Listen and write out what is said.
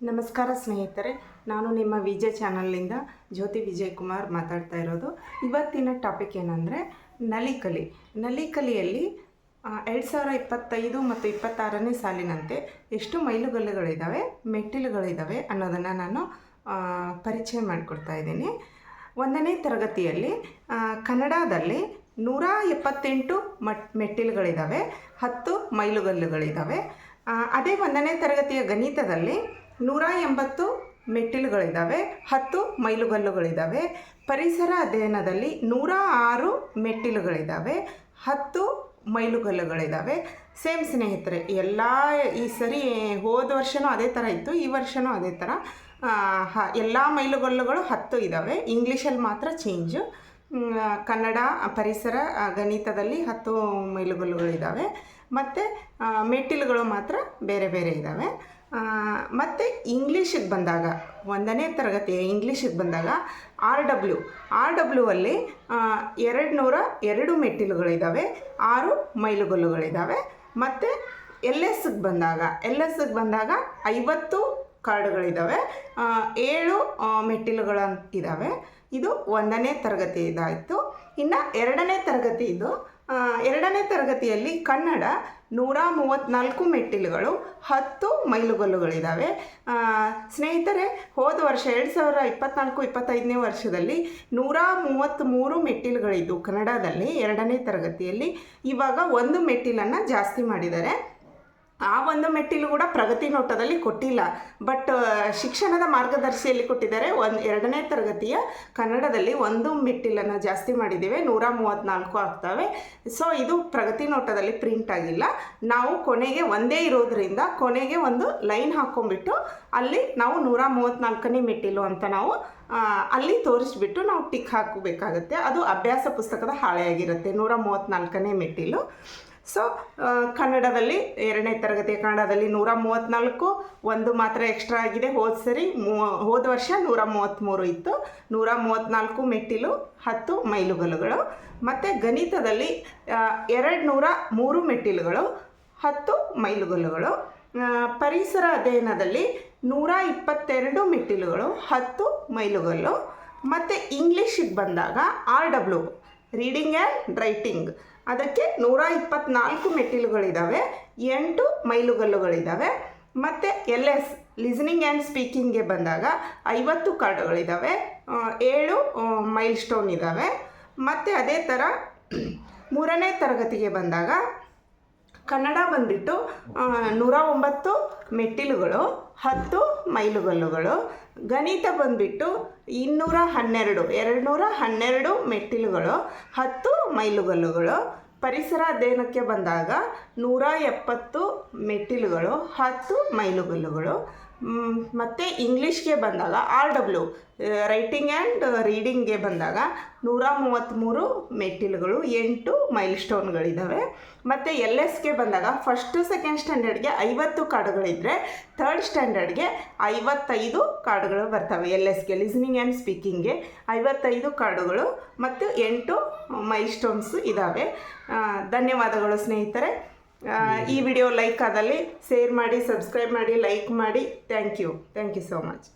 ನಮಸ್ಕಾರ ಸ್ನೇಹಿತರೆ, ನಾನು ನಿಮ್ಮ ವಿಜಯ ಚಾನಲ್ನಿಂದ ಜ್ಯೋತಿ ವಿಜಯ್ ಕುಮಾರ್ ಮಾತಾಡ್ತಾ ಇರೋದು. ಇವತ್ತಿನ ಟಾಪಿಕ್ ಏನಂದರೆ ನಲಿಕಲಿ. ನಲಿಕಲಿಯಲ್ಲಿ ಎರಡು ಸಾವಿರ ಇಪ್ಪತ್ತೈದು ಮತ್ತು ಇಪ್ಪತ್ತಾರನೇ ಸಾಲಿನಂತೆ ಎಷ್ಟು ಮೈಲುಗಲ್ಲುಗಳಿದ್ದಾವೆ ಮೆಟ್ಟಿಲುಗಳಿದ್ದಾವೆ ಅನ್ನೋದನ್ನು ನಾನು ಪರಿಚಯ ಮಾಡಿಕೊಡ್ತಾ ಇದ್ದೀನಿ. ಒಂದನೇ ತರಗತಿಯಲ್ಲಿ ಕನ್ನಡದಲ್ಲಿ ನೂರ ಎಪ್ಪತ್ತೆಂಟು ಮಟ್ ಮೆಟ್ಟಿಲುಗಳಿದ್ದಾವೆ ಹತ್ತು ಮೈಲುಗಲ್ಲುಗಳಿದ್ದಾವೆ ಅದೇ ಒಂದನೇ ತರಗತಿಯ ಗಣಿತದಲ್ಲಿ ನೂರ ಎಂಬತ್ತು ಮೆಟ್ಟಿಲುಗಳಿದ್ದಾವೆ, ಹತ್ತು ಮೈಲುಗಲ್ಲುಗಳಿದ್ದಾವೆ. ಪರಿಸರ ಅಧ್ಯಯನದಲ್ಲಿ ನೂರ ಆರು ಮೆಟ್ಟಿಲುಗಳಿದ್ದಾವೆ, ಹತ್ತು ಮೈಲುಗಲ್ಲುಗಳಿದ್ದಾವೆ. ಸೇಮ್ ಸ್ನೇಹಿತರೆ, ಎಲ್ಲ ಈ ಸರಿ ಹೋದ ವರ್ಷವೂ ಅದೇ ಥರ ಇತ್ತು, ಈ ವರ್ಷವೂ ಅದೇ ಥರ. ಎಲ್ಲ ಮೈಲುಗಲ್ಲುಗಳು ಹತ್ತು ಇದ್ದಾವೆ. ಇಂಗ್ಲೀಷಲ್ಲಿ ಮಾತ್ರ ಚೇಂಜು. ಕನ್ನಡ ಪರಿಸರ ಗಣಿತದಲ್ಲಿ ಹತ್ತು ಮೈಲುಗಲ್ಲುಗಳಿದ್ದಾವೆ. ಮತ್ತು ಮೆಟ್ಟಿಲುಗಳು ಮಾತ್ರ ಬೇರೆ ಬೇರೆ ಇದ್ದಾವೆ. ಮತ್ತು ಇಂಗ್ಲೀಷಿಗೆ ಬಂದಾಗ, ಒಂದನೇ ತರಗತಿ ಇಂಗ್ಲೀಷಿಗೆ ಬಂದಾಗ ಆರ್ ಡಬ್ಲ್ಯೂ ಆರ್ ಡಬ್ಲ್ಯೂ ಅಲ್ಲಿ ಎರಡು ನೂರ ಎರಡು ಮೆಟ್ಟಿಲುಗಳಿದ್ದಾವೆ ಆರು ಮೈಲುಗಲ್ಲುಗಳಿದ್ದಾವೆ ಮತ್ತು ಎಲ್ ಎಸ್ಗೆ ಬಂದಾಗ ಎಲ್ ಎಸ್ಗೆ ಬಂದಾಗ ಐವತ್ತು ಕಾರ್ಡ್ಗಳಿದ್ದಾವೆ ಏಳು ಮೆಟ್ಟಿಲುಗಳು ಇದ್ದಾವೆ ಇದು ಒಂದನೇ ತರಗತಿ ಇದಾಯಿತು ಇನ್ನು ಎರಡನೇ ತರಗತಿ ಇದು. ಎರಡನೇ ತರಗತಿಯಲ್ಲಿ ಕನ್ನಡ ನೂರ ಮೂವತ್ತ್ನಾಲ್ಕು ಮೆಟ್ಟಿಲುಗಳು, ಹತ್ತು ಮೈಲುಗಲ್ಲುಗಳಿದ್ದಾವೆ. ಸ್ನೇಹಿತರೆ, ಹೋದ ವರ್ಷ ಎರಡು ಸಾವಿರ ಇಪ್ಪತ್ನಾಲ್ಕು, ಇಪ್ಪತ್ತೈದನೇ ವರ್ಷದಲ್ಲಿ ನೂರ ಮೂವತ್ತ್ಮೂರು ಮೆಟ್ಟಿಲುಗಳಿದ್ದು ಕನ್ನಡದಲ್ಲಿ ಎರಡನೇ ತರಗತಿಯಲ್ಲಿ. ಇವಾಗ ಒಂದು ಮೆಟ್ಟಿಲನ್ನು ಜಾಸ್ತಿ ಮಾಡಿದ್ದಾರೆ. ಆ ಒಂದು ಮೆಟ್ಟಿಲು ಕೂಡ ಪ್ರಗತಿ ನೋಟದಲ್ಲಿ ಕೊಟ್ಟಿಲ್ಲ. ಬಟ್ ಶಿಕ್ಷಣದ ಮಾರ್ಗದರ್ಶಿಯಲ್ಲಿ ಕೊಟ್ಟಿದ್ದಾರೆ. ಒಂದು, ಎರಡನೇ ತರಗತಿಯ ಕನ್ನಡದಲ್ಲಿ ಒಂದು ಮೆಟ್ಟಿಲನ್ನು ಜಾಸ್ತಿ ಮಾಡಿದ್ದೇವೆ. ನೂರ ಮೂವತ್ತ್ನಾಲ್ಕು ಆಗ್ತವೆ. ಸೊ ಇದು ಪ್ರಗತಿ ನೋಟದಲ್ಲಿ ಪ್ರಿಂಟ್ ಆಗಿಲ್ಲ. ನಾವು ಕೊನೆಗೆ ಒಂದೇ ಇರೋದ್ರಿಂದ ಕೊನೆಗೆ ಒಂದು ಲೈನ್ ಹಾಕ್ಕೊಂಡ್ಬಿಟ್ಟು ಅಲ್ಲಿ ನಾವು ನೂರ ಮೂವತ್ತ್ನಾಲ್ಕನೇ ಮೆಟ್ಟಿಲು ಅಂತ ನಾವು ಅಲ್ಲಿ ತೋರಿಸ್ಬಿಟ್ಟು ನಾವು ಟಿಕ್ ಹಾಕಬೇಕಾಗತ್ತೆ. ಅದು ಅಭ್ಯಾಸ ಪುಸ್ತಕದ ಹಾಳೆಯಾಗಿರುತ್ತೆ. ನೂರ ಮೂವತ್ತ್ನಾಲ್ಕನೇ ಮೆಟ್ಟಿಲು. ಸೊ ಕನ್ನಡದಲ್ಲಿ ಎರಡನೇ ತರಗತಿಯ ಕನ್ನಡದಲ್ಲಿ ನೂರ ಮೂವತ್ತ್ನಾಲ್ಕು ಒಂದು ಮಾತ್ರ ಎಕ್ಸ್ಟ್ರಾ ಆಗಿದೆ. ಹೋದ ಸರಿ ಮೂ, ಹೋದ ವರ್ಷ ನೂರ ಮೂವತ್ತ್ಮೂರು ಇತ್ತು. ನೂರ ಮೂವತ್ತ್ನಾಲ್ಕು ಮೆಟ್ಟಿಲು, ಹತ್ತು ಮೈಲುಗಲ್ಲುಗಳು. ಮತ್ತು ಗಣಿತದಲ್ಲಿ ಎರಡು ನೂರ ಮೂರು ಮೆಟ್ಟಿಲುಗಳು, ಹತ್ತು ಮೈಲುಗಲ್ಲುಗಳು. ಪರಿಸರ ಅಧ್ಯಯನದಲ್ಲಿ ನೂರ ಇಪ್ಪತ್ತೆರಡು ಮೆಟ್ಟಿಲುಗಳು, ಹತ್ತು ಮೈಲುಗಲ್ಲು. ಮತ್ತು ಇಂಗ್ಲೀಷಿಗೆ ಬಂದಾಗ R W reading and writing ಅದಕ್ಕೆ ನೂರ ಇಪ್ಪತ್ನಾಲ್ಕು ಮೆಟ್ಟಿಲುಗಳಿದ್ದಾವೆ ಎಂಟು ಮೈಲುಗಲ್ಲುಗಳಿದ್ದಾವೆ ಮತ್ತು ಎಲ್ ಎಸ್ ಲಿಸ್ನಿಂಗ್ ಆ್ಯಂಡ್ ಸ್ಪೀಕಿಂಗ್ಗೆ ಬಂದಾಗ ಐವತ್ತು ಕಾರ್ಡುಗಳಿದ್ದಾವೆ ಏಳು ಮೈಲ್ ಸ್ಟೋನ್ ಇದ್ದಾವೆ ಮತ್ತು ಅದೇ ಥರ ಮೂರನೇ ತರಗತಿಗೆ ಬಂದಾಗ ಕನ್ನಡ ಬಂದ್ಬಿಟ್ಟು ನೂರ ಒಂಬತ್ತು ಮೆಟ್ಟಿಲುಗಳು, ಹತ್ತು ಮೈಲುಗಲ್ಲುಗಳು, ಗಣಿತ ಬಂದ್ಬಿಟ್ಟು ಇನ್ನೂರ ಹನ್ನೆರಡು ಎರಡು ನೂರ ಹನ್ನೆರಡು ಮೆಟ್ಟಿಲುಗಳು, ಹತ್ತು ಮೈಲುಗಲ್ಲುಗಳು. ಪರಿಸರ ಅಧ್ಯಯನಕ್ಕೆ ಬಂದಾಗ ನೂರ ಎಪ್ಪತ್ತು ಮೆಟ್ಟಿಲುಗಳು, ಹತ್ತು ಮೈಲುಗಲ್ಲುಗಳು. ಮತ್ತು ಇಂಗ್ಲೀಷ್ಗೆ ಬಂದಾಗ ಆರ್ ಡಬ್ಲ್ಯೂ ರೈಟಿಂಗ್ ಆ್ಯಂಡ್ ರೀಡಿಂಗ್ಗೆ ಬಂದಾಗ ನೂರ ಮೂವತ್ತ್ಮೂರು ಮೆಟ್ಟಿಲುಗಳು, ಎಂಟು ಮೈಲ್ ಸ್ಟೋನ್ಗಳಿದ್ದಾವೆ ಮತ್ತು ಎಲ್ ಎಸ್ಗೆ ಬಂದಾಗ ಫಸ್ಟು ಸೆಕೆಂಡ್ ಸ್ಟ್ಯಾಂಡರ್ಡ್ಗೆ ಐವತ್ತು ಕಾರ್ಡುಗಳಿದ್ದರೆ ಥರ್ಡ್ ಸ್ಟ್ಯಾಂಡರ್ಡ್ಗೆ ಐವತ್ತೈದು ಕಾರ್ಡುಗಳು ಬರ್ತವೆ ಎಲ್ ಎಸ್ಗೆ ಲಿಸ್ನಿಂಗ್ ಆ್ಯಂಡ್ ಸ್ಪೀಕಿಂಗ್ಗೆ ಐವತ್ತೈದು ಕಾರ್ಡುಗಳು ಮತ್ತು ಎಂಟು ಮೈಲ್ ಸ್ಟೋನ್ಸು ಇದ್ದಾವೆ ಧನ್ಯವಾದಗಳು ಸ್ನೇಹಿತರೆ. ಈ ವಿಡಿಯೋ ಲೈಕ್ ಆದಲ್ಲಿ ಶೇರ್ ಮಾಡಿ ಸಬ್ಸ್ಕ್ರೈಬ್ ಮಾಡಿ ಲೈಕ್ ಮಾಡಿ. Thank you thank you so much